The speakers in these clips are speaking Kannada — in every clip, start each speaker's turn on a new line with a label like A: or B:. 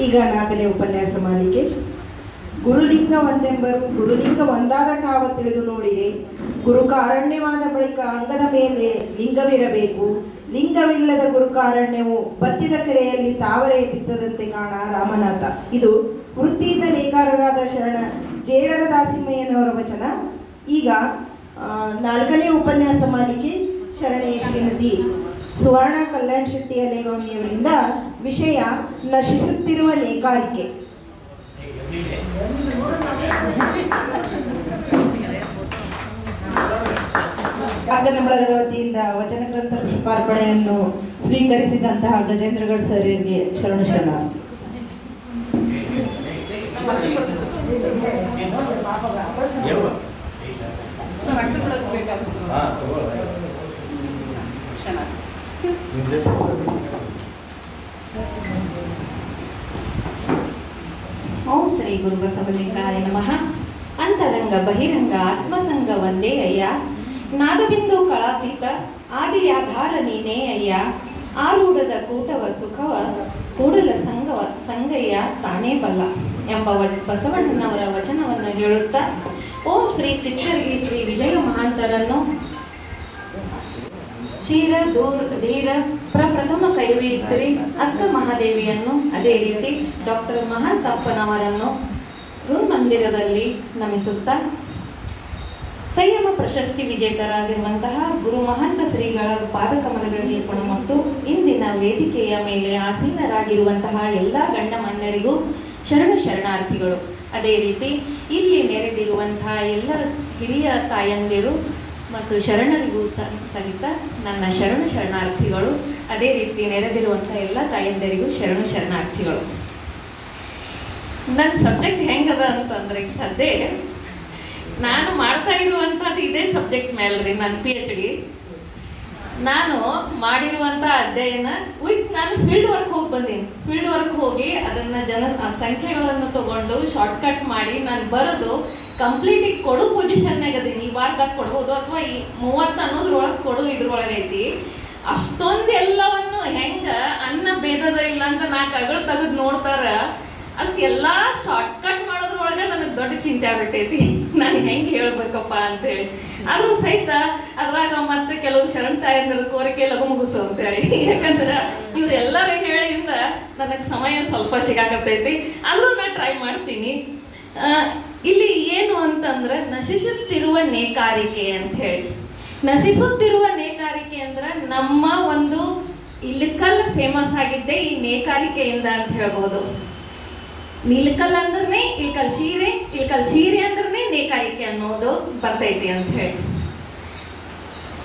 A: ಈಗ ನಾಲ್ಕನೇ ಉಪನ್ಯಾಸ ಮಾಲಿಕೆ ಗುರುಲಿಂಗ ಒಂದೆಂಬರು ಗುರುಲಿಂಗ ಒಂದಾದ ಠಾವ ತಿಳಿದು ನೋಡಿರಿ ಗುರು ಕಾರಣ್ಯವಾದ ಬಳಿಕ ಅಂಗದ ಮೇಲೆ ಲಿಂಗವಿರಬೇಕು. ಲಿಂಗವಿಲ್ಲದ ಗುರು ಕಾರಣ್ಯವು ಬತ್ತಿದ ಕೆರೆಯಲ್ಲಿ ತಾವರೆ ಬಿತ್ತದಂತೆ ಕಾಣ ರಾಮನಾಥ. ಇದು ವೃತ್ತಿಯಿಂದ ನೇಕಾರರಾದ ಶರಣ ಜೇಡರ ದಾಸಿಮಯ್ಯನವರ ವಚನ. ಈಗ ನಾಲ್ಕನೇ ಉಪನ್ಯಾಸ ಮಾಲಿಕೆ ಶರಣೆಯ ಶ್ರೀಮತಿ ಸುವರ್ಣ ಕಲ್ಯಾಣ್ ಶೆಟ್ಟಿ ಅಲೆಗೌಣಿಯವರಿಂದ ವಿಷಯ ನಶಿಸುತ್ತಿರುವ ಕಾಗದ ಬಳಗದ ವತಿಯಿಂದ ವಚನ ಗ್ರಂಥ ಪುಷ್ಪಾರ್ಪಣೆಯನ್ನು ಸ್ವೀಕರಿಸಿದಂತಹ ಗಜೇಂದ್ರಗಢ ಸರ್ಗೆ ಶರಣ ಶರಣ.
B: ಓಂ ಶ್ರೀ ಗುರು ಬಸವಲಿಂಗಾಯ ನಮಃ. ಅಂತರಂಗ ಬಹಿರಂಗ ಆತ್ಮಸಂಗ ಒಂದೇ ಅಯ್ಯ. ನಾದಬಿಂದು ಕಳಾತೀತ ಆದಿಯಾಧಾರ ನೀನೇ ಅಯ್ಯ. ಆರೂಢದ ಕೂಟವ ಸುಖವ, ಕೂಡಲ ಸಂಗವ, ಸಂಗಯ್ಯ ತಾನೇ ಬಲ್ಲ ಎಂಬ ಬಸವಣ್ಣನವರ ವಚನವನ್ನು ಹೇಳುತ್ತಾ, ಓಂ ಶ್ರೀ ಚಿಕ್ಕರಿಗೆ ಶ್ರೀ ವಿಜಯ ಮಹಾಂತರನ್ನು ಕ್ಷೀರ, ದೂರ, ಧೀರ, ಪ್ರಪ್ರಥಮ ಕೈವೇತ್ರಿ ಅಕ್ಕ ಮಹಾದೇವಿಯನ್ನು ಅದೇ ರೀತಿ ಡಾಕ್ಟರ್ ಮಹಾಂತಪ್ಪನವರನ್ನು ಮಂದಿರದಲ್ಲಿ ನಮಿಸುತ್ತಾ ಸಂಯಮ ಪ್ರಶಸ್ತಿ ವಿಜೇತರಾಗಿರುವಂತಹ ಗುರು ಮಹಾಂತ ಶ್ರೀಗಳ ಪಾದಕಮಲಗಳಿಗೆ ಮತ್ತು ಇಂದಿನ ವೇದಿಕೆಯ ಮೇಲೆ ಆಸೀನರಾಗಿರುವಂತಹ ಎಲ್ಲ ಗಣ್ಯಮಾನ್ಯರಿಗೂ ಶರಣ ಶರಣಾರ್ಥಿಗಳು. ಅದೇ ರೀತಿ ಇಲ್ಲಿ ನೆರೆದಿರುವಂತಹ ಎಲ್ಲ ಹಿರಿಯ ತಾಯಂದಿರು ಮತ್ತು ಶರಣರಿಗೂ ಸಹಿತ ನನ್ನ ಶರಣ ಶರಣಾರ್ಥಿಗಳು, ಅದೇ ರೀತಿ ನೆರೆದಿರುವಂಥ ಎಲ್ಲ ತಾಯಂದಿರಿಗೂ ಶರಣ ಶರಣಾರ್ಥಿಗಳು. ನನ್ನ ಸಬ್ಜೆಕ್ಟ್ ಹೆಂಗದ ಅಂತಂದ್ರೆ ಈಗ ಸದ್ಯ ನಾನು ಮಾಡ್ತಾ ಇರುವಂಥದ್ದು ಇದೇ ಸಬ್ಜೆಕ್ಟ್ ಮೇಲೆ ರೀ ನನ್ನ ಪಿ ಎಚ್ ಡಿ ನಾನು ಮಾಡಿರುವಂಥ ಅಧ್ಯಯನ ವಿತ್ ನಾನು ಫೀಲ್ಡ್ ವರ್ಕ್ ಹೋಗಿ ಬಂದೀನಿ. ಫೀಲ್ಡ್ ವರ್ಕ್ ಹೋಗಿ ಅದನ್ನ ಜನ ಸಂಖ್ಯೆಗಳನ್ನು ತಗೊಂಡು ಶಾರ್ಟ್ಕಟ್ ಮಾಡಿ ನಾನು ಬರೋದು ಕಂಪ್ಲೀಟಿಗೆ ಕೊಡು ಪೊಸಿಷನ್ನಾಗ ಅದೀನಿ ಈ ವಾರದಾಗ ಕೊಡ್ಬೋದು ಅಥವಾ ಈ ಮೂವತ್ತು ಅನ್ನೋದ್ರೊಳಗೆ ಕೊಡು ಇದ್ರೊಳಗೆ ಐತಿ. ಅಷ್ಟೊಂದು ಎಲ್ಲವನ್ನು ಹೆಂಗ ಅನ್ನ ಭೇದದ ಇಲ್ಲ ಅಂತ ನಾಲ್ಕು ಅಗಳು ತೆಗೆದು ನೋಡ್ತಾರ, ಅಷ್ಟು ಎಲ್ಲ ಶಾರ್ಟ್ಕಟ್ ಮಾಡೋದ್ರೊಳಗೆ ನನಗೆ ದೊಡ್ಡ ಚಿಂತೆ ಆಗ್ಬಿಟ್ಟೈತಿ. ನಾನು ಹೆಂಗೆ ಹೇಳ್ಬೇಕಪ್ಪ ಅಂತೇಳಿ. ಆದ್ರೂ ಸಹಿತ ಅದ್ರಾಗ ಮತ್ತೆ ಕೆಲವು ಶರಣ ತಾಯಂದ್ರ ಕೋರಿಕೆ ಲಗು ಮುಗಿಸು ಅಂತೇಳಿ. ಯಾಕಂದ್ರೆ ಇವ್ರು ಎಲ್ಲರೂ ಹೇಳಿಂದ ನನಗೆ ಸಮಯ ಸ್ವಲ್ಪ ಸಿಗಾಕತ್ತೈತಿ. ಆದ್ರೂ ನಾನು ಟ್ರೈ ಮಾಡ್ತೀನಿ. ಇಲ್ಲಿ ಏನು ಅಂತಂದ್ರೆ ನಶಿಸುತ್ತಿರುವ ನೇಕಾರಿಕೆ ಅಂತ ಹೇಳಿ. ನಶಿಸುತ್ತಿರುವ ನೇಕಾರಿಕೆ ಅಂದ್ರೆ ನಮ್ಮ ಒಂದು ಇಲ್ಕಲ್ ಫೇಮಸ್ ಆಗಿದ್ದೆ ಈ ನೇಕಾರಿಕೆಯಿಂದ ಅಂತ ಹೇಳ್ಬೋದು. ಇಲ್ಕಲ್ ಅಂದ್ರೆ ಇಲ್ಕಲ್ ಸೀರೆ ಇಲ್ಕಲ್ ಸೀರೆ ಅಂದ್ರೆ ನೇಕಾರಿಕೆ ಅನ್ನೋದು ಬರ್ತೈತಿ ಅಂತ ಹೇಳಿ.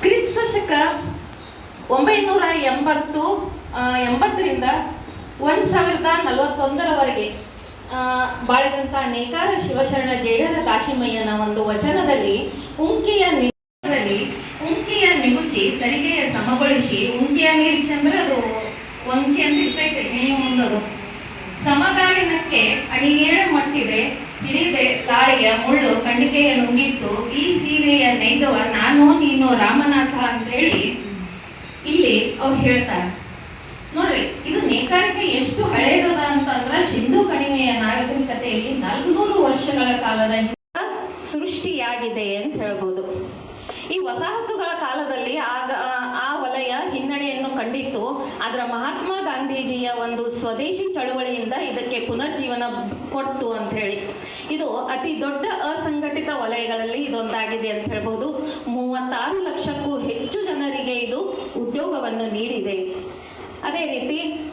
B: ಕ್ರಿಸ್ತ ಶಕ ಒಂಬೈನೂರ ಎಂಬತ್ತು ಎಂಬತ್ತರಿಂದ ಒಂದು ಸಾವಿರದ ನಲವತ್ತೊಂದರವರೆಗೆ ಬಾಳಿದಂಥ ನೇಕಾರ ಶಿವಶರಣ ಜೇಡರ ಕಾಶಿಮಯ್ಯನ ಒಂದು ವಚನದಲ್ಲಿ ಉಂಕಿಯ ನಿಲ್ಲಿ ಉಂಕಿಯ ನಿಗುಚಿ ಸರಿಗೆಯ ಸಮಗೊಳಿಸಿ, ಉಂಕಿಯ ನೀರು ಚಂದ್ರ ಅದು ಒಂಕಿ ಅಂತ ಇರ್ತೈತೆ ಹೆಣಿ ಮುಂದದು ಸಮಕಾಲೀನಕ್ಕೆ ಅಡಿಗೇಳು ಮಟ್ಟಿದೆ, ಹಿಡಿದೆ ತಾಳಿಯ ಮುಳ್ಳು ಕಂಡಿಕೆಯ ನುಂಗಿತ್ತು, ಈ ಸೀರೆಯ ನೈದವ ನಾನು ನೀನು ರಾಮನಾಥ ಅಂತೇಳಿ ಇಲ್ಲಿ ಅವ್ರು ಹೇಳ್ತಾರೆ ನೋಡ್ರಿ ಇದು ನೇಕಾರಿಕೆ ಎಷ್ಟು ಹಳೇದದ ಅಂತಂದ್ರೆ ಸಿಂಧು ಕಣಿವೆಯ ನಾಗರಿಕತೆಯಲ್ಲಿ ನಾಲ್ಕುನೂರು ವರ್ಷಗಳ ಕಾಲದ ಸೃಷ್ಟಿಯಾಗಿದೆ ಅಂತ ಹೇಳ್ಬೋದು. ಈ ವಸಾಹತುಗಳ ಕಾಲದಲ್ಲಿ ಆಗ, ಆ- ವಲಯ ಹಿನ್ನಡೆಯನ್ನು ಕಂಡಿತ್ತು. ಅದರ ಮಹಾತ್ಮ ಗಾಂಧೀಜಿಯ ಒಂದು ಸ್ವದೇಶಿ ಚಳುವಳಿಯಿಂದ ಇದಕ್ಕೆ ಪುನರ್ಜೀವನ ಕೊಡ್ತು ಅಂತ ಹೇಳಿ. ಇದು ಅತಿ ದೊಡ್ಡ ಅಸಂಘಟಿತ ವಲಯಗಳಲ್ಲಿ ಇದೊಂದಾಗಿದೆ ಅಂತ ಹೇಳ್ಬೋದು. ಮೂವತ್ತಾರು ಲಕ್ಷಕ್ಕೂ ಹೆಚ್ಚು ಜನರಿಗೆ ಇದು ಉದ್ಯೋಗವನ್ನು ನೀಡಿದೆ. ಅದೇ ರೀತಿ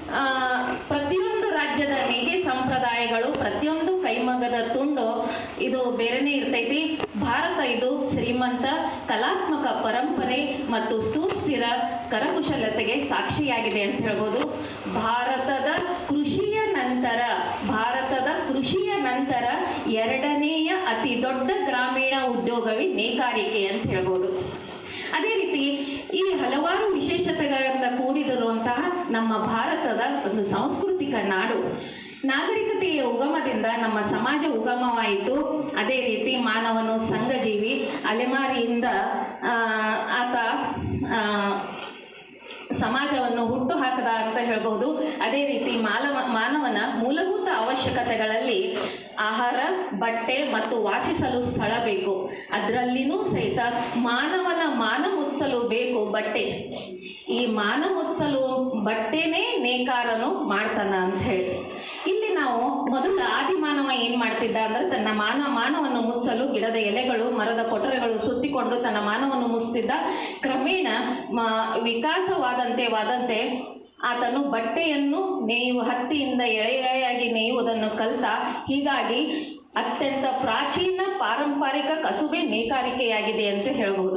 B: ಪ್ರತಿಯೊಂದು ರಾಜ್ಯದ ನೀತಿ ಸಂಪ್ರದಾಯಗಳು, ಪ್ರತಿಯೊಂದು ಕೈಮಗದ ತುಂಡು, ಇದು ಬೇರೆನೇ ಇರ್ತೈತಿ. ಭಾರತ ಇದು ಶ್ರೀಮಂತ ಕಲಾತ್ಮಕ ಪರಂಪರೆ ಮತ್ತು ಸುಸ್ಥಿರ ಕರಕುಶಲತೆಗೆ ಸಾಕ್ಷಿಯಾಗಿದೆ ಅಂತ ಹೇಳ್ಬೋದು. ಭಾರತದ ಕೃಷಿಯ ನಂತರ, ಭಾರತದ ಕೃಷಿಯ ನಂತರ ಎರಡನೆಯ ಅತಿ ದೊಡ್ಡ ಗ್ರಾಮೀಣ ಉದ್ಯೋಗವೇ ನೇಕಾರಿಕೆ ಅಂತ ಹೇಳ್ಬೋದು. ಅದೇ ರೀತಿ ಈ ಹಲವಾರು ವಿಶೇಷತೆಗಳಿಂದ ಕೂಡಿದಿರುವಂತಹ ನಮ್ಮ ಭಾರತದ ಒಂದು ಸಾಂಸ್ಕೃತಿಕ ನಾಡು. ನಾಗರಿಕತೆಯ ಉಗಮದಿಂದ ನಮ್ಮ ಸಮಾಜ ಉಗಮವಾಯಿತು. ಅದೇ ರೀತಿ ಮಾನವನು ಸಂಘಜೀವಿ, ಅಲೆಮಾರಿಯಿಂದ ಆತ ಸಮಾಜವನ್ನು ಹುಟ್ಟು ಹಾಕದ ಅಂತ ಹೇಳ್ಬೋದು. ಅದೇ ರೀತಿ ಮಾನವ ಮಾನವನ ಮೂಲಭೂತ ಅವಶ್ಯಕತೆಗಳಲ್ಲಿ ಆಹಾರ, ಬಟ್ಟೆ ಮತ್ತು ವಾಸಿಸಲು ಸ್ಥಳ ಬೇಕು. ಅದರಲ್ಲಿನೂ ಸಹಿತ ಮಾನವನ ಮಾನ ಮುಚ್ಚಲು ಬೇಕು ಬಟ್ಟೆ. ಈ ಮಾನ ಮುಚ್ಚಲು ಬಟ್ಟೆನೇ ನೇಕಾರನು ಮಾಡ್ತಾನ ಅಂತ ಹೇಳಿ. ಇಲ್ಲಿ ನಾವು ಮೊದಲು ಆದಿಮಾನವ ಏನ್ ಮಾಡ್ತಿದ್ದ ಅಂದ್ರೆ ತನ್ನ ಮಾನ ಮಾನವನ್ನು ಮುಚ್ಚಲು ಗಿಡದ ಎಲೆಗಳು, ಮರದ ಕೊಟರೆಗಳು ಸುತ್ತಿಕೊಂಡು ತನ್ನ ಮಾನವನ್ನು ಮುಚ್ಚುತ್ತಿದ್ದ ಕ್ರಮೇಣ ವಿಕಾಸವಾದಂತೆ ವಾದಂತೆ ಆತನು ಬಟ್ಟೆಯನ್ನು ನೇಯುವ ಹತ್ತಿಯಿಂದ ಎಳೆ ಎಳೆಯಾಗಿ ನೇಯುವುದನ್ನು ಕಲಿತ. ಹೀಗಾಗಿ ಅತ್ಯಂತ ಪ್ರಾಚೀನ ಪಾರಂಪರಿಕ ಕಸುಬೆ ನೇಕಾರಿಕೆಯಾಗಿದೆ ಅಂತ ಹೇಳಬಹುದು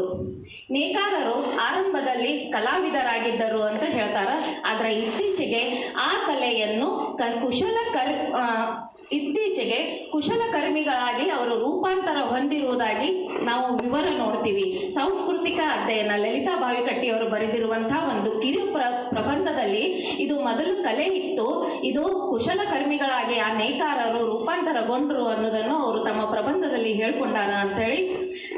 B: ನೇಕಾರರು ಆರಂಭದಲ್ಲಿ ಕಲಾವಿದರಾಗಿದ್ದರು ಅಂತ ಹೇಳ್ತಾರೆ. ಆದರೆ ಇತ್ತೀಚೆಗೆ ಆ ಕಲೆಯನ್ನು ಕ ಕುಶಲ ಕರ್ ಇತ್ತೀಚೆಗೆ ಕುಶಲಕರ್ಮಿಗಳಾಗಿ ಅವರು ರೂಪಾಂತರ ಹೊಂದಿರುವುದಾಗಿ ನಾವು ವಿವರ ನೋಡ್ತೀವಿ. ಸಾಂಸ್ಕೃತಿಕ ಅಧ್ಯಯನ ಲಲಿತಾ ಬಾವಿಕಟ್ಟಿಯವರು ಬರೆದಿರುವಂತಹ ಒಂದು ಕಿರು ಪ್ರ, ಪ್ರಬಂಧದಲ್ಲಿ ಇದು ಮೊದಲು ಕಲೆ ಇತ್ತು. ಇದು ಕುಶಲಕರ್ಮಿಗಳಾಗಿ ಆ ನೇಕಾರರು ರೂಪಾಂತರಗೊಂಡರು ಅನ್ನೋದನ್ನು ಅವರು ತಮ್ಮ ಪ್ರಬಂಧದಲ್ಲಿ ಹೇಳ್ಕೊಂಡಾರ ಅಂತೇಳಿ.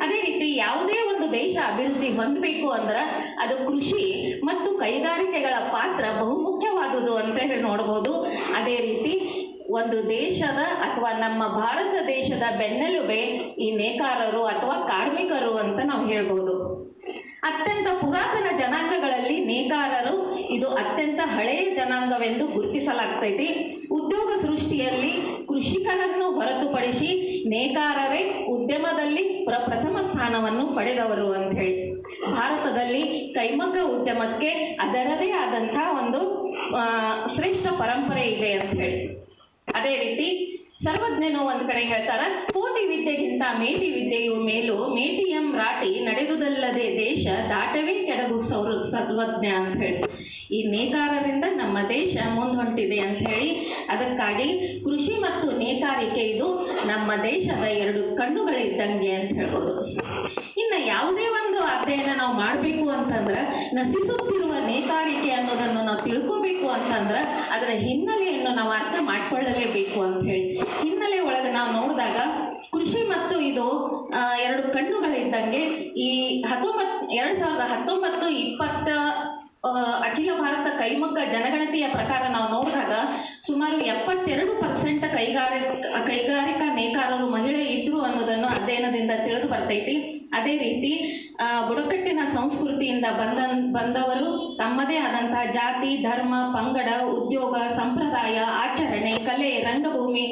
B: ಅದೇ ರೀತಿ ಯಾವುದೇ ಒಂದು ದೇಶ ಅಭಿವೃದ್ಧಿ ಹೊಂದಬೇಕು ಅಂದ್ರೆ ಅದು ಕೃಷಿ ಮತ್ತು ಕೈಗಾರಿಕೆಗಳ ಪಾತ್ರ ಬಹುಮುಖ್ಯವಾದುದು ಅಂತ ಹೇಳಿ ನೋಡಬಹುದು ಅದೇ ರೀತಿ ಒಂದು ದೇಶದ ಅಥವಾ ನಮ್ಮ ಭಾರತ ದೇಶದ ಬೆನ್ನೆಲುಬೆ ಈ ನೇಕಾರರು ಅಥವಾ ಕಾರ್ಮಿಕರು ಅಂತ ನಾವು ಹೇಳ್ಬೋದು. ಅತ್ಯಂತ ಪುರಾತನ ಜನಾಂಗಗಳಲ್ಲಿ ನೇಕಾರರು ಇದು ಅತ್ಯಂತ ಹಳೆಯ ಜನಾಂಗವೆಂದು ಗುರುತಿಸಲಾಗ್ತೈತಿ. ಉದ್ಯೋಗ ಸೃಷ್ಟಿಯಲ್ಲಿ ಕೃಷಿಕರನ್ನು ಹೊರತುಪಡಿಸಿ ನೇಕಾರರೇ ಉದ್ಯಮದಲ್ಲಿ ಪ್ರಪ್ರಥಮ ಸ್ಥಾನವನ್ನು ಪಡೆದವರು ಅಂತ ಹೇಳಿ. ಭಾರತದಲ್ಲಿ ಕೈಮಗ್ಗ ಉದ್ಯಮಕ್ಕೆ ಅದರದೇ ಆದಂತಹ ಒಂದು ಶ್ರೇಷ್ಠ ಪರಂಪರೆ ಇದೆ ಅಂತ ಹೇಳಿ. ಅದೇ ರೀತಿ ಸರ್ವಜ್ಞನು ಒಂದು ಕಡೆ ಹೇಳ್ತಾರ ಕೋಟಿ ವಿದ್ಯೆಗಿಂತ ಮೇಟಿ ವಿದ್ಯೆಯು ಮೇಲು, ಮೇಟಿಯಂ ರಾಟಿ ನಡೆದುದಲ್ಲದೆ ದೇಶ ದಾಟವೇ ಕೆಡಗು ಸೌರ ಸರ್ವಜ್ಞ ಅಂತ ಹೇಳಿ. ಈ ನೇಕಾರರಿಂದ ನಮ್ಮ ದೇಶ ಮುಂದೊಂಟಿದೆ ಅಂತ ಹೇಳಿ, ಅದಕ್ಕಾಗಿ ಕೃಷಿ ಮತ್ತು ನೇಕಾರಿಕೆ ಇದು ನಮ್ಮ ದೇಶದ ಎರಡು ಕಣ್ಣುಗಳಿದ್ದಂಗೆ ಅಂತ ಹೇಳ್ಬೋದು. ಇನ್ನು ಯಾವುದೇ ಒಂದು ಅಧ್ಯಯನ ನಾವು ಮಾಡಬೇಕು ಅಂತಂದ್ರೆ ನಶಿಸುತ್ತಿರುವ ನೇಕಾರಿಕೆ ಅನ್ನೋದನ್ನು ನಾವು ತಿಳ್ಕೋಬೇಕು ಅಂತಂದ್ರೆ ಅದರ ಹಿನ್ನೆಲೆಯನ್ನು ನಾವು ಅರ್ಥ ಮಾಡ್ಕೊಳ್ಳಲೇಬೇಕು ಅಂತ ಹೇಳಿ. ಹಿನ್ನೆಲೆ ಒಳಗೆ ನಾವು ನೋಡಿದಾಗ ಕೃಷಿ ಮತ್ತು ಇದು ಎರಡು ಕಣ್ಣುಗಳಿದ್ದಂಗೆ ಈ ಹತ್ತೊಂಬತ್, ಎರಡ್ ಸಾವಿರದ ಹತ್ತೊಂಬತ್ತು ಇಪ್ಪತ್ತ ಅಖಿಲ ಭಾರತ ಕೈಮಗ್ಗ ಜನಗಣತಿಯ ಪ್ರಕಾರ ನಾವು ನೋಡಿದಾಗ ಸುಮಾರು ಎಪ್ಪತ್ತೆರಡು ಪರ್ಸೆಂಟ್ ಕೈಗಾರಿಕಾ ಕೈಗಾರಿಕಾ ನೇಕಾರರು ಮಹಿಳೆ ಇದ್ರು ಅನ್ನೋದನ್ನು ಅಧ್ಯಯನದಿಂದ ತಿಳಿದು ಬರ್ತೈತಿ. ಅದೇ ರೀತಿ ಬುಡಕಟ್ಟಿನ ಸಂಸ್ಕೃತಿಯಿಂದ ಬಂದ ಬಂದವರು ತಮ್ಮದೇ ಆದಂತಹ ಜಾತಿ, ಧರ್ಮ, ಪಂಗಡ, ಉದ್ಯೋಗ, ಸಂಪ್ರದಾಯ, ಆಚರಣೆ, ಕಲೆ, ರಂಗಭೂಮಿ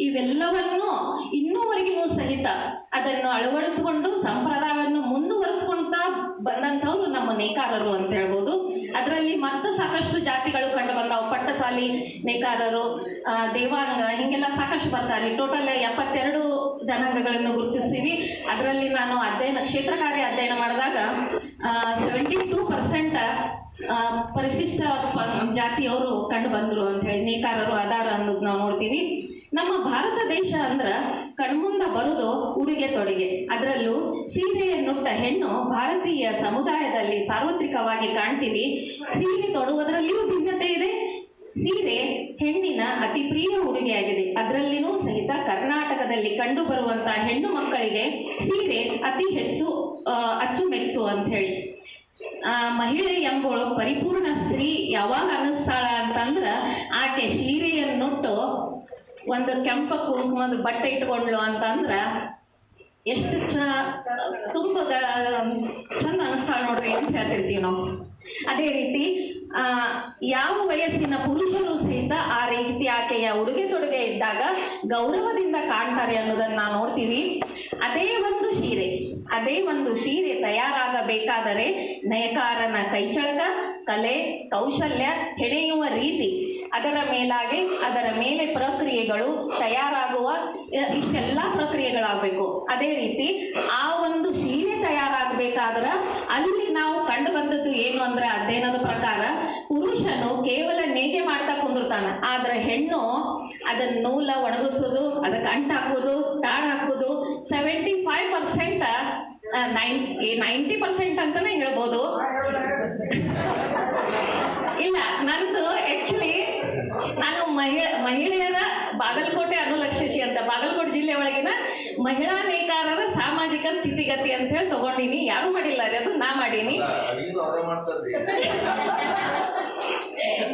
B: ಇವೆಲ್ಲವನ್ನು ಇನ್ನೂವರೆಗೂ ಸಹಿತ ಅದನ್ನು ಅಳವಡಿಸಿಕೊಂಡು ಸಂಪ್ರದಾಯವನ್ನು ಮುಂದುವರಿಸ್ಕೊಂತ ಬಂದಂಥವ್ರು ನಮ್ಮ ನೇಕಾರರು ಅಂತ ಹೇಳ್ಬೋದು. ಅದರಲ್ಲಿ ಮತ್ತೆ ಸಾಕಷ್ಟು ಜಾತಿಗಳು ಕಂಡು ಬಂದಾವು. ಪಟ್ಟಸಾಲಿ ನೇಕಾರರು ದೇವಾಂಗ, ಹಿಂಗೆಲ್ಲ ಸಾಕಷ್ಟು ಬರ್ತಾರೆ. ಟೋಟಲ್ ಎಪ್ಪತ್ತೆರಡು ಜನಾಂಗಗಳನ್ನು ಗುರುತಿಸ್ತೀವಿ. ಅದರಲ್ಲಿ ನಾನು ಅಧ್ಯಯನ ಕ್ಷೇತ್ರ ಕಾರ್ಯ ಅಧ್ಯಯನ ಮಾಡಿದಾಗ ಸೆವೆಂಟಿ ಟೂ ಪರ್ಸೆಂಟ್ ಪರಿಶಿಷ್ಟ ಜಾತಿಯವರು ಕಂಡು ಬಂದರು ಅಂತ ಹೇಳಿ, ನೇಕಾರರು, ಅದಾರ ಅನ್ನೋದು ನಾವು ನೋಡ್ತೀವಿ. ನಮ್ಮ ಭಾರತ ದೇಶ ಅಂದ್ರ ಕಣ್ಮುಂದ ಬರುದು ಉಡುಗೆ ತೊಡುಗೆ. ಅದರಲ್ಲೂ ಸೀರೆಯನ್ನುಟ್ಟ ಹೆಣ್ಣು ಭಾರತೀಯ ಸಮುದಾಯದಲ್ಲಿ ಸಾರ್ವತ್ರಿಕವಾಗಿ ಕಾಣ್ತೀವಿ. ಸೀರೆ ತೊಡುವುದರಲ್ಲಿಯೂ ಭಿನ್ನತೆ ಇದೆ. ಸೀರೆ ಹೆಣ್ಣಿನ ಅತಿ ಪ್ರಿಯ ಉಡುಗೆಯಾಗಿದೆ. ಅದರಲ್ಲಿನೂ ಸಹಿತ ಕರ್ನಾಟಕದಲ್ಲಿ ಕಂಡು ಬರುವಂತಹ ಹೆಣ್ಣು ಮಕ್ಕಳಿಗೆ ಸೀರೆ ಅತಿ ಹೆಚ್ಚು ಅಚ್ಚುಮೆಚ್ಚು ಅಂತ ಹೇಳಿ ಮಹಿಳೆ ಎಂಬಳು ಪರಿಪೂರ್ಣ ಸ್ತ್ರೀ ಯಾವಾಗ ಅನ್ನಿಸ್ತಾಳ ಅಂತಂದ್ರ ಆಕೆ ಸೀರೆಯನ್ನುಟ್ಟು ಒಂದು ಕೆಂಪ ಕುಂಕುಮದ ಬಟ್ಟೆ ಇಟ್ಕೊಂಡ್ಳು ಅಂತಂದ್ರ ಎಷ್ಟು ಚ ತುಂಬ ಚಂದ ಅನಿಸ್ತಾಳ ನೋಡ್ರಿ ಅಂತ ಹೇಳ್ತಿರ್ತೀವಿ ನಾವು. ಅದೇ ರೀತಿ ಯಾವ ವಯಸ್ಸಿನ ಪುರುಷರು ಸಹಿತ ಆ ರೀತಿ ಆಕೆಯ ಉಡುಗೆ ತೊಡುಗೆ ಇದ್ದಾಗ ಗೌರವದಿಂದ ಕಾಣ್ತಾರೆ ಅನ್ನೋದನ್ನ ನೋಡ್ತೀವಿ. ಅದೇ ಒಂದು ಸೀರೆ ಅದೇ ಒಂದು ಸೀರೆ ತಯಾರಾಗಬೇಕಾದರೆ ನಯಕಾರನ ಕೈಚಳಕ, ಕಲೆ, ಕೌಶಲ್ಯ ಹೆಣೆಯುವ ರೀತಿ, ಅದರ ಮೇಲಾಗಿ ಅದರ ಮೇಲೆ ಪ್ರಕ್ರಿಯೆಗಳು ತಯಾರಾಗುವ ಇಷ್ಟೆಲ್ಲ ಪ್ರಕ್ರಿಯೆಗಳಾಗಬೇಕು. ಅದೇ ರೀತಿ ಆ ಒಂದು ಸೀರೆ ತಯಾರಾಗಬೇಕಾದ್ರೆ ಅಲ್ಲಿ ನಾವು ಕಂಡು ಬಂದದ್ದು ಏನು ಅಂದ್ರೆ ಅಧ್ಯಯನದ ಪ್ರಕಾರ ಪುರುಷನು ಕೇವಲ ನೇಗೆ ಮಾಡ್ತಾ ಕುಂದಿರ್ತಾನೆ. ಆದ್ರೆ ಹೆಣ್ಣು ಅದನ್ನ ನೂಲ ಒಣಗಿಸೋದು, ಅದಕ್ಕೆ ಅಂಟು ಹಾಕೋದು ತಾಣ ಹಾಕೋದು seventy five percent ninety percent ಅಂತಾನೆ ಹೇಳ್ಬೋದು. ಇಲ್ಲ, ನಂದು ಆಕ್ಚುಲಿ ನಾನು ಮಹಿ ಮಹಿಳೆಯರ ಬಾಗಲಕೋಟೆ ಅನುಲಕ್ಷಿಸಿ ಅಂತ, ಬಾಗಲಕೋಟೆ ಜಿಲ್ಲೆ ಒಳಗಿನ ಮಹಿಳಾ ನೇಕಾರರ ಸಾಮಾಜಿಕ ಸ್ಥಿತಿಗತಿ ಅಂತ ಹೇಳಿ ತಗೊಂಡಿನಿ. ಯಾರು ಮಾಡಿಲ್ಲ ರೀ ಅದು? ನಾ ಮಾಡೀನಿ.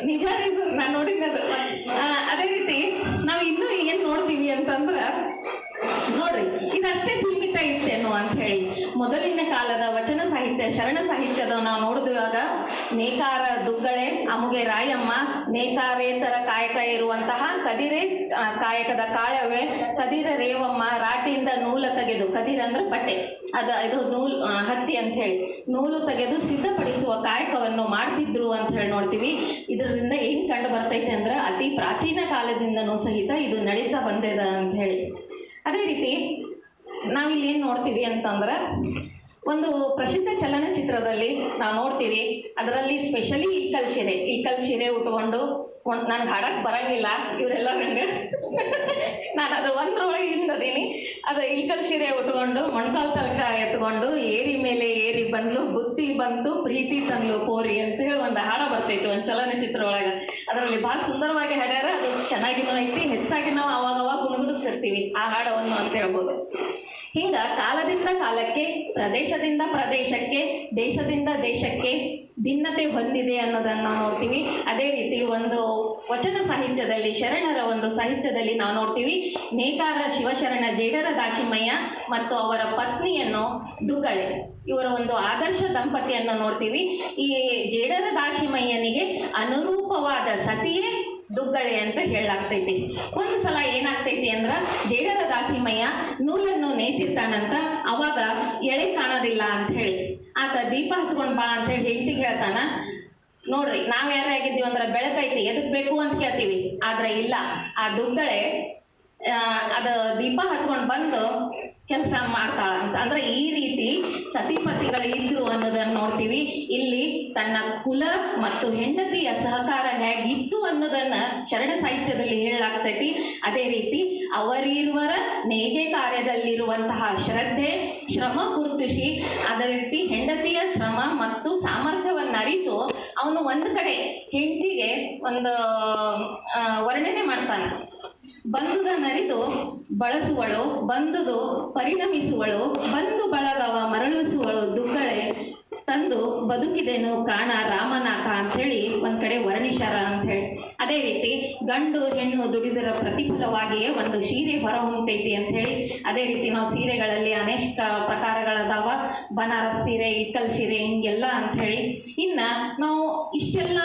B: ನಿಜ ನಾನು ನೋಡಿದ್ದು ಅದೇ. ರೀತಿ ನಾವು ಇನ್ನೂ ಏನ್ ನೋಡ್ತೀವಿ ಅಂತಂದ್ರ, ನೋಡ್ರಿ ಇದಷ್ಟೇ ಸೀಮಿತ ಇತ್ತೇನೋ ಅಂತ ಹೇಳಿ. ಮೊದಲಿನ ಕಾಲದ ವಚನ ಸಾಹಿತ್ಯ, ಶರಣ ಸಾಹಿತ್ಯದ ನಾವು ನೋಡಿದಾಗ ನೇಕಾರ ದುಗ್ಗಳೆ, ಅಮುಗೆ ರಾಯಮ್ಮ, ನೇಕಾರೇತರ ಕಾಯಕ ಇರುವಂತಹ ಕದಿರೆ ಕಾಯಕದ ಕಾಳವೆ, ಕದಿರ ರೇವಮ್ಮ, ರಾಟಿಯಿಂದ ನೂಲ ತೆಗೆದು, ಕದಿರ ಅಂದ್ರೆ ಬಟ್ಟೆ. ಅದ, ಇದು ನೂಲ್ ಹತ್ತಿ ಅಂತ ಹೇಳಿ. ನೂಲು ತೆಗೆದು ಸಿದ್ಧಪಡಿಸುವ ಕಾಯಕವನ್ನು ಮಾಡ್ತಿದ್ರು ಅಂತ ಹೇಳಿ ನೋಡ್ತೀವಿ. ಇದರಿಂದ ಏನ್ ಕಂಡು ಬರ್ತೈತೆ ಅಂದ್ರೆ, ಅತಿ ಪ್ರಾಚೀನ ಕಾಲದಿಂದನೂ ಸಹಿತ ಇದು ನಡೀತಾ ಬಂದಿದೆ ಅಂತ ಹೇಳಿ. ಅದೇ ರೀತಿ, ನಾವಿಲ್ಲಿ ಏನು ನೋಡ್ತೀವಿ ಅಂತಂದ್ರೆ ಒಂದು ಪ್ರಸಿದ್ಧ ಚಲನಚಿತ್ರದಲ್ಲಿ ನಾವು ನೋಡ್ತೀವಿ. ಅದರಲ್ಲಿ ಸ್ಪೆಷಲಿ ಇಲ್ಕಲ್ ಸೀರೆ ಇಲ್ಕಲ್ ಸೀರೆ ಉಟ್ಕೊಂಡು ನನಗೆ ಹಾಡಕ್ಕೆ ಬರಂಗಿಲ್ಲ, ಇವರೆಲ್ಲ ನನಗೆ ನಾನು ಅದು ಒಂದ್ರೊಳಗೆ ಹಿಂದದೀನಿ ಅದು ಇಲ್ಕಲ್ ಸೀರೆ ಉಟ್ಕೊಂಡು, ಮೊಣ್ಕಾಲ್ ತಲಕ ಎತ್ಕೊಂಡು, ಏರಿ ಮೇಲೆ ಏರಿ ಬಂದು ಬುತ್ತಿ ಬಂತು, ಪ್ರೀತಿ ತಂದ್ಲು, ಕೋರಿ ಅಂತ ಹೇಳಿ ಒಂದು ಹಾಡ ಬರ್ತೈತಿ ಒಂದು ಚಲನಚಿತ್ರ ಒಳಗೆ. ಅದರಲ್ಲಿ ಭಾಳ ಸುಂದರವಾಗಿ ಹಾಡ್ಯಾರ, ಅದು ಚೆನ್ನಾಗಿನೂ ಐತಿ, ಹೆಚ್ಚಾಗಿ ನಾವು ಅವಾಗ ಅವಾಗ ಆ ಹಾಡವನ್ನು ಅಂತ ಹೇಳ್ಬೋದು. ಹಿಂಗ ಕಾಲದಿಂದ ಕಾಲಕ್ಕೆ, ಪ್ರದೇಶದಿಂದ ಪ್ರದೇಶಕ್ಕೆ, ದೇಶದಿಂದ ದೇಶಕ್ಕೆ ಭಿನ್ನತೆ ಹೊಂದಿದೆ ಅನ್ನೋದನ್ನು ನೋಡ್ತೀವಿ. ಅದೇ ರೀತಿ ಒಂದು ವಚನ ಸಾಹಿತ್ಯದಲ್ಲಿ, ಶರಣರ ಒಂದು ಸಾಹಿತ್ಯದಲ್ಲಿ ನಾವು ನೋಡ್ತೀವಿ, ನೇಕಾರ ಶಿವಶರಣ ಜೇಡರ ದಾಶಿಮಯ್ಯ ಮತ್ತು ಅವರ ಪತ್ನಿಯನ್ನು ದುಗಳೆ. ಇವರ ಒಂದು ಆದರ್ಶ ದಂಪತಿಯನ್ನು ನೋಡ್ತೀವಿ. ಈ ಜೇಡರ ದಾಶಿಮಯ್ಯನಿಗೆ ಅನುರೂಪವಾದ ಸತಿಯೇ ದುಗ್ಗಳೆ ಅಂತ ಹೇಳಲಾಗ್ತೈತಿ ಒಂದು ಸಲ ಏನಾಗ್ತೈತಿ ಅಂದ್ರ ಜೇಡರ ದಾಸಿಮಯ್ಯ ನೂಲನ್ನು ನೇತಿರ್ತಾನಂತ ಅವಾಗ ಎಳೆ ಕಾಣೋದಿಲ್ಲ ಅಂತ ಹೇಳಿ. ಆತ ದೀಪ ಹಚ್ಕೊಂಡ್ ಬಾ ಅಂತ ಹೇಳಿ ಹೆಂಡತಿಗೆ ಹೇಳ್ತಾನ, ನೋಡ್ರಿ, ನಾವ್ ಯಾರೇ ಆಗಿದ್ವಿ ಅಂದ್ರೆ ಬೆಳಕೈತಿ, ಎದಕ್ ಬೇಕು? ಅಂತ ಕೇಳ್ತೀವಿ. ಆದ್ರೆ ಇಲ್ಲ, ಆ ದುಗ್ಗಳೆ ಅದು ದೀಪ ಹಚ್ಕೊಂಡು ಬಂದು ಕೆಲಸ ಮಾಡ್ತಾಳ ಅಂತ. ಅಂದ್ರೆ ಈ ರೀತಿ ಸತಿಪತಿಗಳು ಇದ್ರು ಅನ್ನೋದನ್ನ ನೋಡ್ತೀವಿ. ಇಲ್ಲಿ ತನ್ನ ಕುಲ ಮತ್ತು ಹೆಂಡತಿಯ ಸಹಕಾರ ಹೇಗಿತ್ತು ಅನ್ನೋದನ್ನ ಶರಣ ಸಾಹಿತ್ಯದಲ್ಲಿ ಹೇಳಲಾಗ್ತೈತಿ. ಅದೇ ರೀತಿ ಅವರಿರುವರ ನೇಯ್ಗೆ ಕಾರ್ಯದಲ್ಲಿರುವಂತಹ ಶ್ರದ್ಧೆ, ಶ್ರಮ ಗುರುತಿಸಿ, ಅದೇ ರೀತಿ ಹೆಂಡತಿಯ ಶ್ರಮ ಮತ್ತು ಸಾಮರ್ಥ್ಯವನ್ನ ಅರಿತು ಅವನು ಒಂದು ಕಡೆ ಹೆಂಡತಿಗೆ ಒಂದು ವರ್ಣನೆ ಮಾಡ್ತಾನೆ. ಬಂದುದ ನರಿದು ಬಳಸುವಳು, ಬಂದುದು ಪರಿಣಮಿಸುವಳು, ಬಂದು ಬಳಗವ ಮರಳಿಸುವಳು ದುಗ್ಗಳೆ, ತಂದು ಬದುಕಿದೆನು ಕಾಣ ರಾಮನಾಥ ಅಂಥೇಳಿ ಒಂದ್ ಕಡೆ ವರ್ಣಿಶಾರ ಅಂತ ಹೇಳಿ ಅದೇ ರೀತಿ ಗಂಡು ಹೆಣ್ಣು ದುಡಿದರ ಪ್ರತಿಫಲವಾಗಿಯೇ ಒಂದು ಸೀರೆ ಹೊರಹೊಮ್ಮತೈತಿ ಅಂತ ಹೇಳಿ ಅದೇ ರೀತಿ ನಾವು ಸೀರೆಗಳಲ್ಲಿ ಅನೇಕ ಪ್ರಕಾರಗಳದಾವ. ಬನಾರಸ್ ಸೀರೆ, ಇಕ್ಕಲ್ ಸೀರೆ ಹಿಂಗೆಲ್ಲ ಅಂತ ಹೇಳಿ ಇನ್ನ ನಾವು ಇಷ್ಟೆಲ್ಲ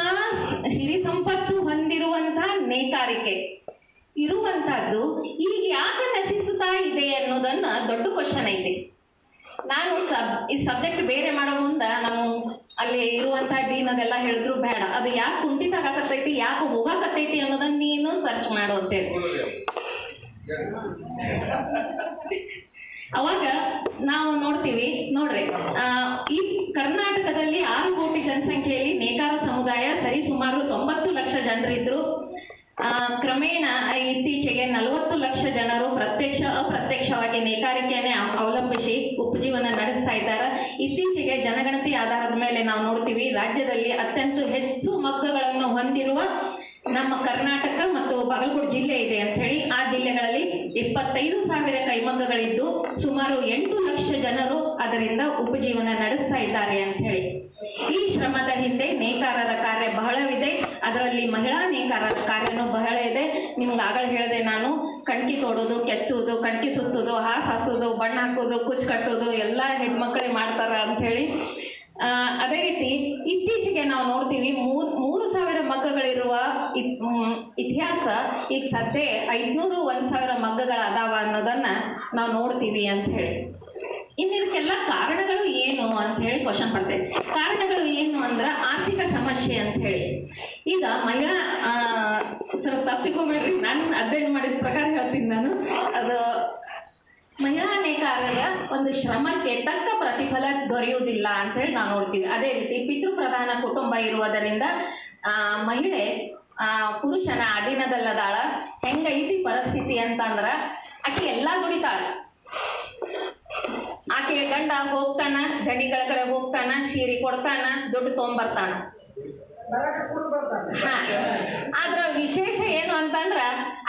B: ಸಿರಿ ಸಂಪತ್ತು ಹೊಂದಿರುವಂತಹ ನೇಕಾರಿಕೆ. ಇರುವಂತಹದ್ದು ಈಗ ಯಾಕೆ ನಶಿಸುತ್ತಾ ಇದೆ ಅನ್ನೋದನ್ನ ದೊಡ್ಡ ಕ್ವಶನ್ ಇದೆ. ನಾನು ಸಬ್, ಈ ಸಬ್ಜೆಕ್ಟ್ ಬೇರೆ ಮಾಡೋ ಮುಂದ ನಾವು ಅಲ್ಲಿ ಇರುವಂತ ಡೀನ್ ಅದೆಲ್ಲ ಹೇಳಿದ್ರು ಬೇಡ. ಅದು ಯಾಕೆ ಕುಂಠಿತ ಆಗಕತ್ತೈತಿ ಯಾಕೆ ಹೋಗಾಕತ್ತೈತಿ ಅನ್ನೋದನ್ನ ನೀನು ಸರ್ಚ್ ಮಾಡು ಅವಾಗ ನಾವು ನೋಡ್ತೀವಿ, ನೋಡ್ರಿ ಈ ಕರ್ನಾಟಕದಲ್ಲಿ ಆರು ಕೋಟಿ ಜನಸಂಖ್ಯೆಯಲ್ಲಿ ನೇಕಾರ ಸಮುದಾಯ ಸರಿ ಸುಮಾರು ತೊಂಬತ್ತು ಲಕ್ಷ ಜನರಿದ್ರು. ಕ್ರಮೇಣ ಇತ್ತೀಚೆಗೆ ನಲವತ್ತು ಲಕ್ಷ ಜನರು ಪ್ರತ್ಯಕ್ಷ, ಅಪ್ರತ್ಯಕ್ಷವಾಗಿ ನೇಕಾರಿಕೆಯನ್ನೇ ಅವಲಂಬಿಸಿ ಉಪಜೀವನ ನಡೆಸ್ತಾ ಇದ್ದಾರೆ. ಇತ್ತೀಚೆಗೆ ಜನಗಣತಿ ಆಧಾರದ ಮೇಲೆ ನಾವು ನೋಡ್ತೀವಿ, ರಾಜ್ಯದಲ್ಲಿ ಅತ್ಯಂತ ಹೆಚ್ಚು ಮಗ್ಗಗಳನ್ನು ಹೊಂದಿರುವ ನಮ್ಮ ಕರ್ನಾಟಕ ಮತ್ತು ಬಾಗಲಕೋಟೆ ಜಿಲ್ಲೆ ಇದೆ ಅಂತ ಹೇಳಿ, ಆ ಜಿಲ್ಲೆಗಳಲ್ಲಿ ಇಪ್ಪತ್ತೈದು ಸಾವಿರ ಕೈಮಗ್ಗಗಳಿದ್ದು ಸುಮಾರು ಎಂಟು ಲಕ್ಷ ಜನರು ಅದರಿಂದ ಉಪಜೀವನ ನಡೆಸ್ತಾ ಇದ್ದಾರೆ ಅಂತ ಹೇಳಿ. ಈ ಶ್ರಮದ ಹಿಂದೆ ನೇಕಾರರ ಕಾರ್ಯ ಬಹಳವಿದೆ. ಅದರಲ್ಲಿ ಮಹಿಳಾ ನೇಕಾರರ ಕಾರ್ಯನೂ ಬಹಳ ಇದೆ. ನಿಮ್ಗೆ ಆಗಲೇ ಹೇಳಿದೆ ನಾನು, ಕಣ್ಕಿ ತೋಡೋದು, ಕೆಚ್ಚುವುದು, ಕಣ್ಕಿ ಸುತ್ತೋದು ಹಾಸ್ ಹಾಸೋದು ಬಣ್ಣ ಹಾಕೋದು ಕುಚ್ ಕಟ್ಟೋದು ಎಲ್ಲ ಹೆಣ್ಮಕ್ಳೇ ಮಾಡ್ತಾರ ಅಂತ ಹೇಳಿ. ಅದೇ ರೀತಿ ಇತ್ತೀಚೆಗೆ ನಾವು ನೋಡ್ತೀವಿ ಮೂರ್ ಸಾವಿರ ಮಗ್ಗಗಳಿರುವ ಇತ್- ಇತಿಹಾಸ ಈಗ ಸದ್ಯ ಐದ್ನೂರು ಒಂದ್ ಸಾವಿರ ಮಗ್ಗಗಳ ಅದಾವ ಅನ್ನೋದನ್ನ ನಾವು ನೋಡ್ತೀವಿ ಅಂತ ಹೇಳಿ. ಇನ್ನು ಇದಕ್ಕೆಲ್ಲ ಕಾರಣಗಳು ಏನು ಅಂತ ಹೇಳಿ ಕ್ವಶನ್ ಪಡ್ತೇವೆ ಕಾರಣಗಳು ಏನು ಅಂದ್ರೆ ಆರ್ಥಿಕ ಸಮಸ್ಯೆ ಅಂತ ಹೇಳಿ. ಈಗ ಮಹಿಳಾ ಸ್ವಲ್ಪ ತಪ್ಪಿಕೊಬೇಡ್ರಿ ನಾನು ಅಧ್ಯಯನ ಮಾಡಿದ ಪ್ರಕಾರ ಹೇಳ್ತೀನಿ ನಾನು. ಅದು ಮಹಿಳಾ ನೇಕಾರರ ಒಂದು ಶ್ರಮಕ್ಕೆ ತಕ್ಕ ಪ್ರತಿಫಲ ದೊರೆಯುವುದಿಲ್ಲ ಅಂತ ಹೇಳಿ ನಾವು ನೋಡ್ತೀವಿ. ಅದೇ ರೀತಿ ಪಿತೃಪ್ರಧಾನ ಕುಟುಂಬ ಇರುವುದರಿಂದ ಮಹಿಳೆ ಆ, ಪುರುಷನ ಅಧೀನದಲ್ಲದಾಳ ಹೆಂಗೈತಿ ಪರಿಸ್ಥಿತಿ ಅಂತಂದ್ರ ಆಕೆ ಎಲ್ಲಾ ದುಡಿತಾಳ. ಆಕೆ ಗಂಡ ಹೋಗ್ತಾನ ಗಣಿಗಳ ಕಡೆ ಹೋಗ್ತಾನ ಸೀರೆ ಕೊಡ್ತಾನ ದುಡ್ಡು ತೊಗೊಂಬರ್ತಾನ. ಆದ್ರ ವಿಶೇಷ ಏನು ಅಂತಂದ್ರ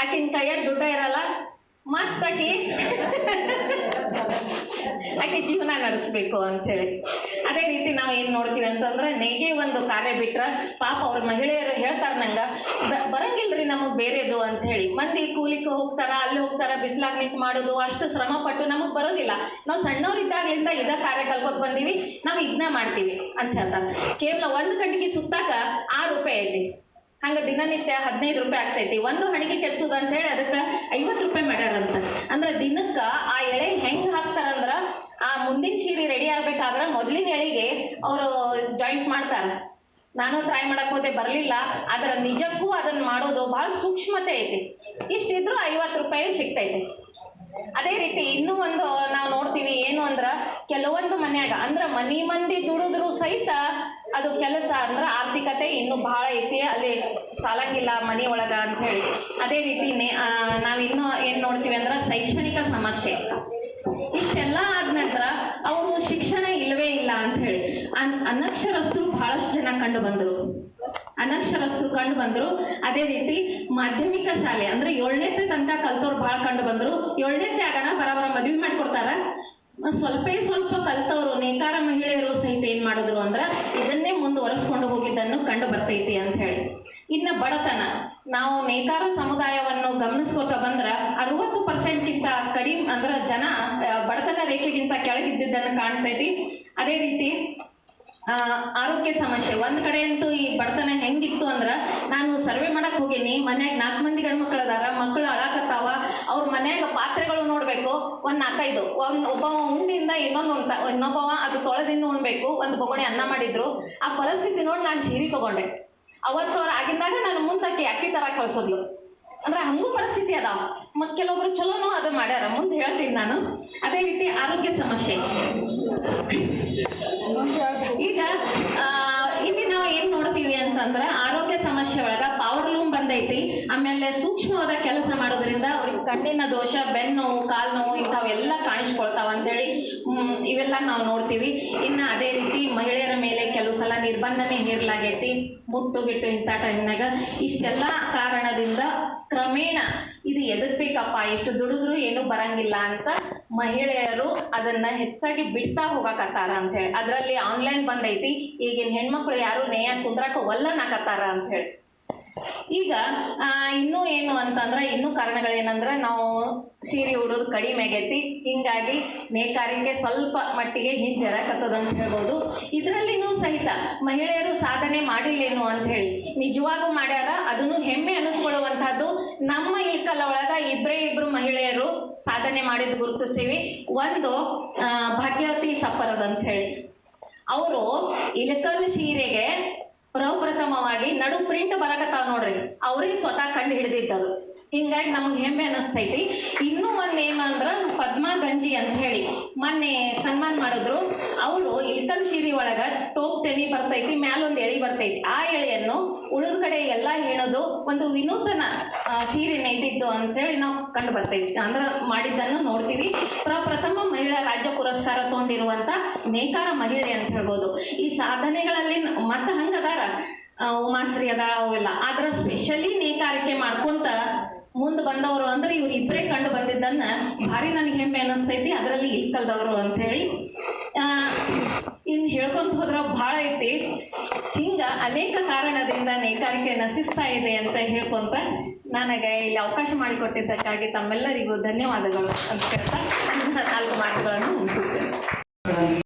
B: ಆಕಿನ ಕೈಯಾಗ ದುಡ್ಡ ಇರಲ್ಲ. ಮತ್ತಾಕಿ? ಆಕೆ ಜೀವನ ನಡೆಸಬೇಕು ಹೇಳಿ ಅದೇ ರೀತಿ ನಾವು ಏನು ನೋಡ್ತೀವಿ ಅಂತಂದ್ರೆ, ನೆಗೆ ಒಂದು ಕಾರ್ಯ ಬಿಟ್ರ ಪಾಪ ಅವ್ರ ಮಹಿಳೆಯರು ಹೇಳ್ತಾರೆ ನಂಗೆ ಬರಂಗಿಲ್ರಿ ನಮಗೆ ಬೇರೆದು ಅಂತ ಹೇಳಿ ಮಂದಿ ಕೂಲಿಕ್ಕೆ ಹೋಗ್ತಾರ, ಅಲ್ಲಿ ಹೋಗ್ತಾರ, ಬಿಸಿಲಾಗ ನಿಂತು ಮಾಡೋದು, ಅಷ್ಟು ಶ್ರಮ ಪಟ್ಟು ನಮಗೆ ಬರೋದಿಲ್ಲ. ನಾವು ಸಣ್ಣವರಿದ್ದಾಗಲಿಂದ ಇದ ಕಾರ್ಯ ಕಲ್ಕೋತ್ ಬಂದೀವಿ, ನಾವು ಇದನ್ನ ಮಾಡ್ತೀವಿ ಅಂತ ಹೇಳ್ತಾರೆ. ಕೇವಲ ಒಂದು ಗಂಟೆಗೆ ಸುತ್ತಾಕ ಆರು ರೂಪಾಯಿ ಐತಿ. ಹಂಗೆ ದಿನನಿತ್ಯ ಹದಿನೈದು ರೂಪಾಯಿ ಆಗ್ತೈತಿ. ಒಂದು ಹಣಿಗೆ ಕೆಚ್ಚುದು ಅಂತ ಹೇಳಿ ಅದಕ್ಕೆ ಐವತ್ತು ರೂಪಾಯಿ ಮಾಡ್ಯಾರಂತ. ಅಂದ್ರೆ ದಿನಕ್ಕೆ ಆ ಎಳೆ ಹೆಂಗೆ ಹಾಕ್ತಾರಂದ್ರ ಆ ಮುಂದಿನ ಸೀರೆ ರೆಡಿ ಆಗ್ಬೇಕಾದ್ರೆ ಮೊದಲಿನ ಎಳೆಗೆ ಅವರು ಜಾಯಿಂಟ್ ಮಾಡ್ತಾರೆ. ನಾನು ಟ್ರೈ ಮಾಡಕ್ ಹೋದೆ ಬರಲಿಲ್ಲ. ಅದರ ನಿಜಕ್ಕೂ ಅದನ್ನ ಮಾಡೋದು ಬಹಳ ಸೂಕ್ಷ್ಮತೆ ಐತಿ. ಇಷ್ಟಿದ್ರು ಐವತ್ತು ರೂಪಾಯಿ ಸಿಗ್ತೈತೆ. ಅದೇ ರೀತಿ ಇನ್ನೂ ಒಂದು ನಾವು ನೋಡ್ತೀವಿ ಏನು ಅಂದ್ರ ಕೆಲವೊಂದು ಮನ್ಯಾಗ, ಅಂದ್ರ ಮನಿ ಮಂದಿ ದುಡಿದ್ರು ಸಹಿತ ಅದು ಕೆಲಸ ಅಂದ್ರೆ ಆರ್ಥಿಕತೆ ಇನ್ನೂ ಬಹಳ ಐತಿ, ಅಲ್ಲಿ ಸಾಲಂಗಿಲ್ಲ ಮನಿ ಒಳಗ ಅಂತ ಹೇಳಿ. ಅದೇ ರೀತಿ ನಾವು ಇನ್ನು ಏನು ನೋಡ್ತೀವಿ ಅಂದ್ರೆ ಶೈಕ್ಷಣಿಕ ಸಮಸ್ಯೆ. ಇಷ್ಟೆಲ್ಲ ಆದ ನಂತರ ಅವರು ಶಿಕ್ಷಣ ಇಲ್ಲವೇ ಇಲ್ಲ ಅಂತ ಹೇಳಿ. ಅನ್, ಅನಕ್ಷರಸ್ಥರು ಬಹಳಷ್ಟು ಜನ ಕಂಡು ಬಂದರು. ಅನಕ್ಷರಸ್ಥರು ಕಂಡು ಬಂದರು. ಅದೇ ರೀತಿ ಮಾಧ್ಯಮಿಕ ಶಾಲೆ ಅಂದ್ರೆ ಏಳನೇತೆ ತನಕ ಕಲ್ತವ್ರು ಬಹಳ ಕಂಡು ಬಂದರು. ಏಳನೇತೆ ಆಗೋಣ ಬರಬರ ಮದ್ವೆ ಮಾಡಿಕೊಡ್ತಾರ. ಸ್ವಲ್ಪ ಸ್ವಲ್ಪ ಕಲ್ತವ್ರು, ನೇಕಾರ ಮಹಿಳೆಯರು ಸಹಿತ ಏನ್ ಮಾಡಿದ್ರು ಅಂದ್ರ ಇದನ್ನೇ ಮುಂದುವರೆಸ್ಕೊಂಡು ಹೋಗಿದ್ದನ್ನು ಕಂಡು ಬರ್ತೈತಿ ಅಂತ ಹೇಳಿ. ಇನ್ನ ಬಡತನ. ನಾವು ನೇಕಾರ ಸಮುದಾಯವನ್ನು ಗಮನಿಸ್ಕೋತ ಬಂದ್ರ ಅರವತ್ತು ಪರ್ಸೆಂಟ್ಗಿಂತ ಕಡಿಮೆ ಅಂದ್ರ ಜನ ಬಡತನ ರೇಖೆಗಿಂತ ಕೆಳಗಿದ್ದಿದ್ದನ್ನು ಕಾಣ್ತೈತಿ. ಅದೇ ರೀತಿ ಆರೋಗ್ಯ ಸಮಸ್ಯೆ. ಒಂದ್ ಕಡೆ ಅಂತೂ ಈ ಬಡತನ ಹೆಂಗಿತ್ತು ಅಂದ್ರ, ನಾನು ಸರ್ವೆ ಮಾಡಕ್ ಹೋಗೇನಿ, ಮನ್ಯಾಗ ನಾಲ್ಕು ಮಂದಿ ಗಂಡ್ಮಕ್ಳು ಅದಾರ ಮಕ್ಕಳು ಅಳಾಕತ್ತಾವ, ಅವ್ರ ಮನ್ಯಾಗ ಪಾತ್ರೆಗಳು ಒಂದ್ ನಾಲ್ಕೈದು. ಒಂದ್ ಒಬ್ಬ ಉಂಡಿಂದ ಇನ್ನೊಂದು ಉಣ್ತಾ ಇನ್ನೊಬ್ಬವ ಅದು ತೊಳೆದಿಂದ ಉಣ್ಬೇಕು. ಒಂದು ಬೊಗಣೆ ಅನ್ನ ಮಾಡಿದ್ರು. ಆ ಪರಿಸ್ಥಿತಿ ನೋಡಿ ನಾನು ಸೀರೆ ತಗೊಂಡೆ. ಅವತ್ತು ಅವ್ರು ಆಗಿದ್ದಾಗ ನಾನು ಮುಂದಕ್ಕೆ ಅಕ್ಕಿ ತರ ಕಳ್ಸೋದ್ಲು. ಅಂದ್ರೆ ಹಂಗೂ ಪರಿಸ್ಥಿತಿ ಅದಾವ ಮತ್ ಕೆಲವೊಬ್ರು ಚಲೋನು ಅದು ಮಾಡ್ಯಾರ. ಮುಂದೆ ಹೇಳ್ತೀನಿ ನಾನು. ಅದೇ ರೀತಿ ಆರೋಗ್ಯ ಸಮಸ್ಯೆ. ಈಗ ಇಲ್ಲಿ ನಾವು ಏನ್ ನೋಡ್ತೀವಿ ಅಂತಂದ್ರೆ ಆರೋಗ್ಯ ಸಮಸ್ಯೆ ಒಳಗ ಲೂಮ್ ಬಂದೈತಿ. ಆಮೇಲೆ ಸೂಕ್ಷ್ಮವಾದ ಕೆಲಸ ಮಾಡೋದ್ರಿಂದ ಅವ್ರಿಗೆ ಕಣ್ಣಿನ ದೋಷ ಬೆನ್ನು ಕಾಲ್ ನೋವು ಇಂಥವೆಲ್ಲ ಕಾಣಿಸ್ಕೊಳ್ತಾವ ಅಂತೇಳಿ ಇವೆಲ್ಲ ನಾವು ನೋಡ್ತೀವಿ. ಇನ್ನ ಅದೇ ರೀತಿ ಮಹಿಳೆಯರ ಮೇಲೆ ಕೆಲವು ಸಲ ನಿರ್ಬಂಧನೆ ಹೇರ್ಲಾಗೈತಿ. ಮುಟ್ಟು, ಗಿಟ್ಟು ಇಂಥ ಟೈಮ್ನಾಗ ಇಷ್ಟೆಲ್ಲ ಕಾರಣದಿಂದ ಕ್ರಮೇಣ ಇದು ಎದುರ್ಬೇಕಪ್ಪ ಇಷ್ಟು ದುಡಿದ್ರು ಏನು ಬರಂಗಿಲ್ಲ ಅಂತ ಮಹಿಳೆಯರು ಅದನ್ನ ಹೆಚ್ಚಾಗಿ ಬಿಡ್ತಾ ಹೋಗಾಕತ್ತಾರ ಅಂತ ಹೇಳಿ ಅದರಲ್ಲಿ ಆನ್ಲೈನ್ ಬಂದೈತಿ. ಈಗಿನ ಹೆಣ್ಮಕ್ಳು ಯಾರು ನೇಯ ಕುಂದ್ರಾಕ ಒಲ್ಲನಾಕತ್ತಾರ ಅಂತ ಹೇಳಿ ಈಗ ಇನ್ನೂ ಏನು ಅಂತಂದ್ರೆ, ಇನ್ನೂ ಕಾರಣಗಳೇನಂದ್ರೆ, ನಾವು ಸೀರೆ ಉಡೋದು ಕಡಿಮೆ ಆಗೈತಿ. ಹಿಂಗಾಗಿ ನೇಕಾರಿಕೆ ಸ್ವಲ್ಪ ಮಟ್ಟಿಗೆ ಹಿಂಜರಕತ್ತದ ಅಂತ ಹೇಳ್ಬೋದು. ಇದರಲ್ಲಿನೂ ಸಹಿತ ಮಹಿಳೆಯರು ಸಾಧನೆ ಮಾಡಿಲ್ಲೇನು ಅಂತ ಹೇಳಿ ನಿಜವಾಗೂ ಮಾಡ್ಯಾರ, ಅದನ್ನು ಹೆಮ್ಮೆ ಅನಿಸ್ಕೊಳ್ಳುವಂತಹದ್ದು ನಮ್ಮ ಇಲ್ಕಲ್ಲ ಒಳಗ ಇಬ್ಬರೇ ಇಬ್ರು ಮಹಿಳೆಯರು ಸಾಧನೆ ಮಾಡಿದ್ದು ಗುರುತಿಸ್ತೀವಿ. ಒಂದು ಭಾಗ್ಯವತಿ ಸಪ್ಪರದ ಅಂತ ಹೇಳಿ. ಅವರು ಇಳಕಲ್ ಸೀರೆಗೆ ಪ್ರಪ್ರಥಮವಾಗಿ ನಡು ಪ್ರಿಂಟ್ ಬರಕತ್ತಾವ ನೋಡ್ರಿ. ಅವ್ರಿಗೆ ಸ್ವತಃ ಕಂಡು ಹಿಡಿದಿದ್ದದು. ಹಿಂಗಾಗಿ ನಮಗೆ ಹೆಮ್ಮೆ ಅನಿಸ್ತೈತಿ. ಇನ್ನೂ ಒಂದು ಏನು ಅಂದ್ರೆ ಪದ್ಮಾ ಗಂಜಿ ಅಂತ ಹೇಳಿ ಮೊನ್ನೆ ಸನ್ಮಾನ ಮಾಡಿದ್ರು. ಅವರು ಇಳಕಲ್ ಸೀರೆ ಒಳಗೆ ಟೋಪ್ ತೆನಿ ಬರ್ತೈತಿ, ಮ್ಯಾಲೊಂದು ಎಳಿ ಬರ್ತೈತಿ. ಆ ಎಳೆಯನ್ನು ಉಳಿದ ಕಡೆ ಎಲ್ಲ ಹೇಳೋದು ಒಂದು ವಿನೂತನ ಸೀರೆ ನೆಯ್ದಿದ್ದು ಅಂತೇಳಿ ನಾವು ಕಂಡು ಬರ್ತೀವಿ ಅಂದ್ರೆ ಮಾಡಿದ್ದನ್ನು ನೋಡ್ತೀವಿ. ಪ್ರಪ್ರಥಮ ಮಹಿಳಾ ರಾಜ್ಯ ಪುರಸ್ಕಾರ ತಗೊಂಡಿರುವಂತ ನೇಕಾರ ಮಹಿಳೆ ಅಂತ ಹೇಳ್ಬೋದು. ಈ ಸಾಧನೆಗಳಲ್ಲಿ ಮತ್ತೆ ಹಂಗದಾರ ಉಮಾಶ್ರೀ ಅದ ಅವೆಲ್ಲ ಆದ್ರೆ ಸ್ಪೆಷಲಿ ನೇಕಾರಿಕೆ ಮಾಡ್ಕೊಂತ ಮುಂದೆ ಬಂದವರು ಅಂದ್ರೆ ಇವ್ರು ಇಬ್ಬರೇ ಕಂಡು ಬಂದಿದ್ದನ್ನ ಭಾರಿ ನನಗೆ ಹೆಮ್ಮೆ ಅನಿಸ್ತೈತಿ ಅದರಲ್ಲಿ ಇಲ್ಕಲ್ದವರು ಅಂತ ಹೇಳಿ ಆ, ಇನ್ ಹೇಳ್ಕೊಂತ ಹೋದ್ರ ಭಾಳ ಐತಿ. ಹಿಂಗ ಅನೇಕ ಕಾರಣದಿಂದ ನೇಕಾರಿಕೆ ನಶಿಸ್ತಾ ಇದೆ ಅಂತ ಹೇಳ್ಕೊಂತ ನನಗೆ ಇಲ್ಲಿ ಅವಕಾಶ ಮಾಡಿಕೊಟ್ಟಿದ್ದಕ್ಕಾಗಿ ತಮ್ಮೆಲ್ಲರಿಗೂ ಧನ್ಯವಾದಗಳು ಅಂತ ಹೇಳ್ತಾ ನಾಲ್ಕು ಮಾತುಗಳನ್ನು ಮುಗಿಸುತ್ತೇನೆ.